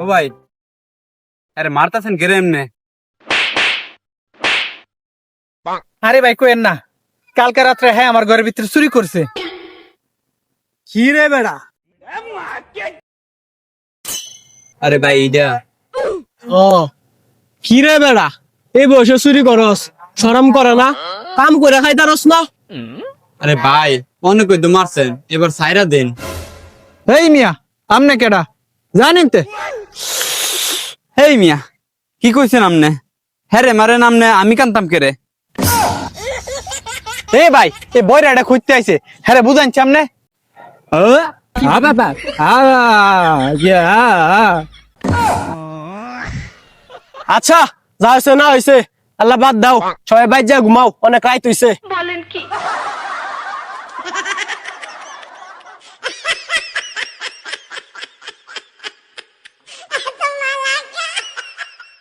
ও ভাই আরে মারতাছেন গেরে এমনে। আরে ভাই কোয়েন না কালকে রাত্রে হ্যাঁ আমার ঘরের ভিতরে চুরি করছে। কি রে বেড়া? আরে ভাই এইটা ও কি রে বেড়া? এই বয়সে চুরি করস শরম করে না? কাম করে খাইতারস না? আরে ভাই অনেক মারছেন এবার সাইরা দেন। এই মিয়া আমনে কেডা? জানেন তে? হেই মিয়া কি কইছেন আমনে হ্যাঁ রে মারেন আমনে আমি কানতাম কে রে? এই ভাই এই বইরা এটা খুঁজতে আইছে। হ্যাঁ রে বুঝাইছি আমনে আচ্ছা যা হয়েছে না হয়েছে আল্লাহ বাদ দাও। ছয় বাইর যা ঘুমাও অনেক রাইত হইছে। বলেন কি?